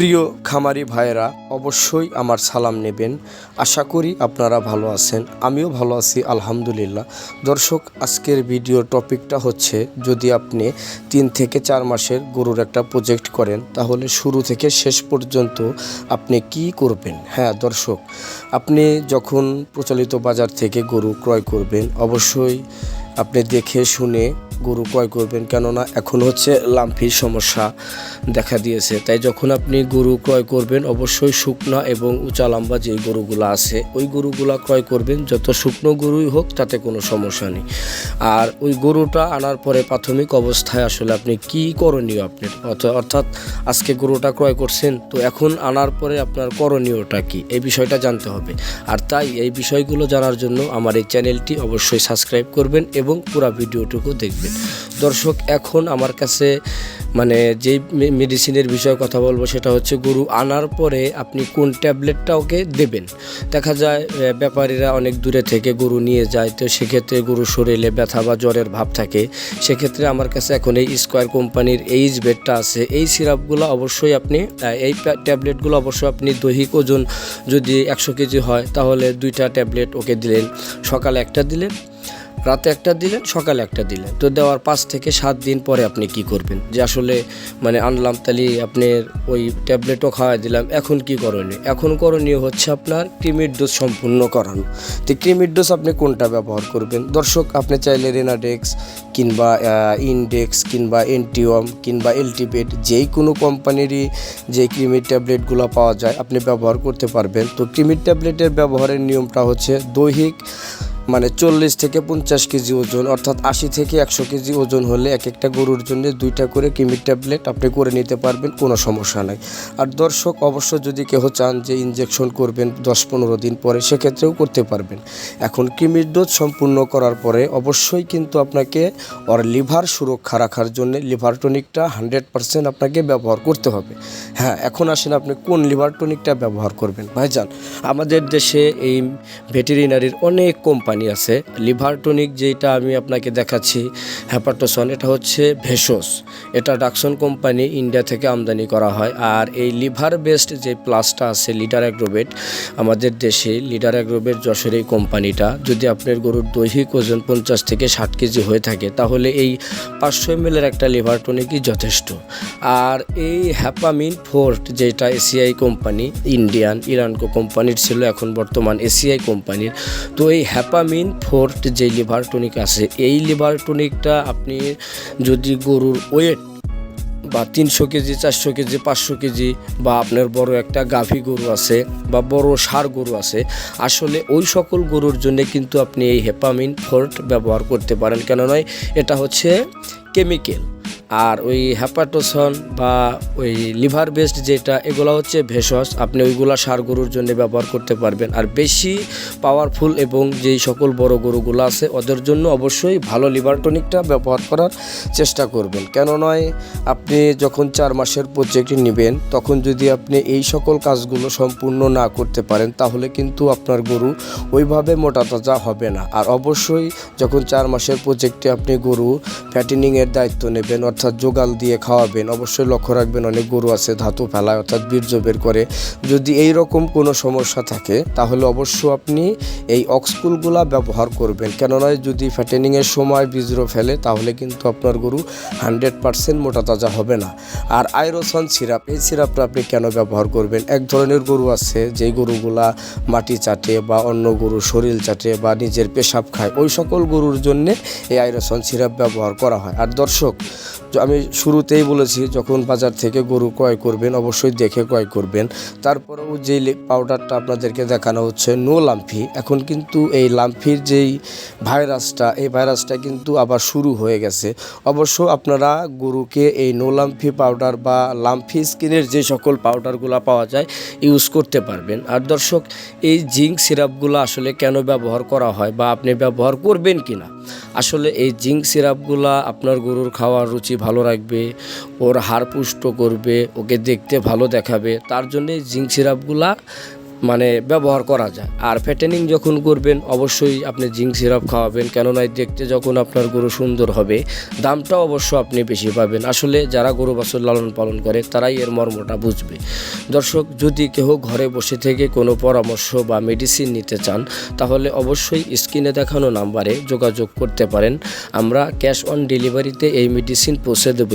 প্রিয় খামারি ভাইয়েরা, অবশ্যই আমার সালাম নেবেন। আশা করি আপনারা ভালো আছেন। আমিও ভালো আছি, আলহামদুলিল্লাহ। দর্শক, আজকের ভিডিও টপিকটা হচ্ছে, যদি আপনি তিন থেকে চার মাসের গরুর একটা প্রজেক্ট করেন, তাহলে শুরু থেকে শেষ পর্যন্ত আপনি কি করবেন? হ্যাঁ দর্শক, আপনি যখন প্রচলিত বাজার থেকে গরু ক্রয় করবেন, অবশ্যই আপনি দেখে শুনে গরু ক্রয় করবেন, কেননা এখন হচ্ছে লাম্ফির সমস্যা দেখা দিয়েছে। তাই যখন আপনি গরু ক্রয় করবেন, অবশ্যই শুকনো এবং উঁচা লম্বা যে গরুগুলো আছে, ওই গরুগুলা ক্রয় করবেন, যত শুকনো গরুই হোক, তাতে কোনো সমস্যা নেই। আর ওই গরুটা আনার পরে প্রাথমিক অবস্থায় আসলে আপনি কি করণীয় আপনার অর্থ- অর্থাৎ আজকে গরুটা ক্রয় করছেন, তো এখন আনার পরে আপনার করণীয়টা কি? এই বিষয়টা জানতে হবে। আর তাই এই বিষয়গুলো জানার জন্য আমার এই চ্যানেলটি অবশ্যই সাবস্ক্রাইব করবেন এবং পুরো ভিডিওটুকু দেখবেন। দর্শক, এখন আমার কাছে মানে মে- মেডিসিনের বিষয়ে কথা বলব সেটা হচ্ছে গরু আনার পরে আপনি কোন ট্যাবলেটটা ওকে দেবেন? দেখা যায় ব্যাপারীরা অনেক দূরে থেকে গরু নিয়ে যায়, তো সেক্ষেত্রে গরু শরীরে ব্যথা বা জ্বরের ভাব থাকে। সেক্ষেত্রে আমার কাছে এখন এই স্কোয়ার কোম্পানির এইচ বেডটা আছে। এই সিরাপগুলো অবশ্যই আপনি এই ট্যাবলেটগুলো অবশ্যই আপনি দৈহিক ওজন যদি একশো কেজি হয়, তাহলে দুইটা ট্যাবলেট ওকে দিলেন। সকালে একটা দিলেন রাতে একটা দিলেন, সকালে একটা দিলেন। তো দেওয়ার পাঁচ থেকে সাত দিন পরে আপনি কি করবেন? যে আসলে মানে আনলাম তালি আপনার ওই ট্যাবলেটও খাওয়াই দিলাম, এখন কি করণীয়? এখন করণীয় হচ্ছে আপনার ক্রিমির ডোজ সম্পূর্ণ করানো। তো ক্রিমির ডোজ আপনি কোনটা ব্যবহার করবেন? দর্শক, আপনি চাইলে রেনাডেক্স কিংবা ইনডেক্স কিংবা এনটিওম কিংবা এলটিপেট, যেই কোনো কোম্পানিরই যে ক্রিমির ট্যাবলেটগুলো পাওয়া যায়, আপনি ব্যবহার করতে পারবেন। তো ক্রিমির ট্যাবলেটের ব্যবহারের নিয়মটা হচ্ছে দৈহিক মানে চল্লিশ থেকে পঞ্চাশ কেজি ওজন, অর্থাৎ আশি থেকে একশো কেজি ওজন হলে এক একটা গরুর জন্য দুইটা করে কিমির ট্যাবলেট আপনি করে নিতে পারবেন, কোনো সমস্যা নাই। আর দর্শক, অবশ্য যদি কেউ চান যে ইনজেকশন করবেন দশ পনেরো দিন পরে, সেক্ষেত্রেও করতে পারবেন। এখন কিমির ডোজ সম্পূর্ণ করার পরে অবশ্যই কিন্তু আপনাকে ওর লিভার সুরক্ষা রাখার জন্য লিভার টনিকটা হান্ড্রেড পারসেন্ট আপনাকে ব্যবহার করতে হবে। হ্যাঁ এখন আসেন আপনি কোন লিভার টনিকটা ব্যবহার করবেন? ভাইজান, আমাদের দেশে এই ভেটেরিনারির অনেক কোম্পানি আছে। লিভার টনিক যেটা আমি আপনাকে দেখাচ্ছি হ্যাপাটোসন এটা হচ্ছে ভেষজ। এটা ডাকসন কোম্পানি ইন্ডিয়া থেকে আমদানি করা হয়। আর এই লিভার বেসড যে প্লাসটা আছে, লিডার অ্যাগ্রোবেট আমাদের দেশে লিডার অ্যাগ্রোবেট যশোর এই কোম্পানিটা, যদি আপনার গরুর দৈহিক ওজন পঞ্চাশ থেকে ষাট কেজি হয়ে থাকে, তাহলে এই পাঁচশো এম একটা লিভার টনিকই যথেষ্ট। আর এই হ্যাপামিন ফোর্ট যেটা এসিআই কোম্পানি, ইন্ডিয়ান, ইরানকো কোম্পানির ছিল, এখন বর্তমান এসিআই কোম্পানির, তো এই হ্যাপামিন ফোর্ট যে লিভার টনিক আছে, এই লিভার টনিকটা আপনি যদি গরুর ওয়েট বা তিনশো কেজি, চারশো কেজি, পাঁচশো কেজি বা আপনার বড় একটা গাভী গরু আছে বা বড় সার গরু আছে, আসলে ওই সকল গরুর জন্য কিন্তু আপনি এই হেপামিন ফোর্ট ব্যবহার করতে পারেন। কেন নয়? এটা হচ্ছে কেমিক্যাল। আর ওই হ্যাপাটোসন বা ওই লিভার বেস্ট যেটা, এগুলো হচ্ছে ভেষজ। আপনি ওইগুলা সার গরুর জন্য ব্যবহার করতে পারবেন। আর বেশি পাওয়ারফুল এবং যেই সকল বড় গরুগুলো আছে, ওদের জন্য অবশ্যই ভালো লিভার টনিকটা ব্যবহার করার চেষ্টা করবেন। কেন নয়, আপনি যখন চার মাসের প্রজেক্ট নেবেন, তখন যদি আপনি এই সকল কাজগুলো সম্পূর্ণ না করতে পারেন, তাহলে কিন্তু আপনার গরু ওইভাবে মোটা তাজা হবে না। আর অবশ্যই যখন চার মাসের প্রজেক্টে আপনি গরু ফ্যাটিনিংয়ের দায়িত্ব নেবেন অর্থাৎ যোগাল দিয়ে খাওয়াবেন। অবশ্যই লক্ষ্য রাখবেন, অনেক গরু আছে, ধাতু ফেলায়, অর্থাৎ বীর্য বের করে। যদি এই রকম কোনো সমস্যা থাকে, তাহলে অবশ্য আপনি এই অক্সপুলগুলা ব্যবহার করবেন। কেননা যদি ফ্যাটেনিংয়ের সময় বীজ্র ফেলে, তাহলে কিন্তু আপনার গরু হান্ড্রেড পারসেন্ট মোটা তাজা হবে না। আর আইরোসন সিরাপ, এই সিরাপটা আপনি কেন ব্যবহার করবেন? এক ধরনের গরু আছে, যেই গরুগুলা মাটি চাটে বা অন্য গরু শরীর চাটে বা নিজের পেশাব খায়, ওই সকল গরুর জন্যে এই আইরোসন সিরাপ ব্যবহার করা হয়। আর দর্শক আমি শুরুতেই বলেছি, যখন বাজার থেকে গরু ক্রয় করবেন, অবশ্যই দেখে ক্রয় করবেন। তারপরেও যেই পাউডারটা আপনাদেরকে দেখানো হচ্ছে নো লাম্ফি এখন কিন্তু এই লাম্ফির যেই ভাইরাসটা এই ভাইরাসটা কিন্তু আবার শুরু হয়ে গেছে। অবশ্য আপনারা গরুকে এই নো লাম্ফি পাউডার বা লাম্ফি স্কিনের যে সকল পাউডারগুলো পাওয়া যায় ইউজ করতে পারবেন। আর দর্শক, এই জিঙ্ক সিরাপগুলো আসলে কেন ব্যবহার করা হয় বা আপনি ব্যবহার করবেন কি না আসলে এই জিঙ্ক সিরাপগুলা আপনার গরুর খাওয়ার রুচি ভালো রাখবে, ওর হাড় পুষ্ট করবে, ওকে দেখতে ভালো দেখাবে, তার জন্যে জিঙ্ক সিরাপগুলা ব্যবহার করা যায়। আর ফ্যাটেনিং যখন করবেন, অবশ্যই আপনি জিঙ্ক সিরাপ খাওয়াবেন। কেননা দেখতে যখন আপনার গরু সুন্দর হবে, দামটা অবশ্য আপনি বেশি পাবেন। আসলে যারা গরু বাছুর লালন পালন করে, তারাই এর মর্মটা বুঝবে। দর্শক, যদি কেউ ঘরে বসে থেকে কোনো পরামর্শ বা মেডিসিন নিতে চান, তাহলে অবশ্যই স্ক্রিনে দেখানো নাম্বারে যোগাযোগ করতে পারেন। আমরা ক্যাশ অন ডেলিভারিতে এই মেডিসিন পৌঁছে দেবো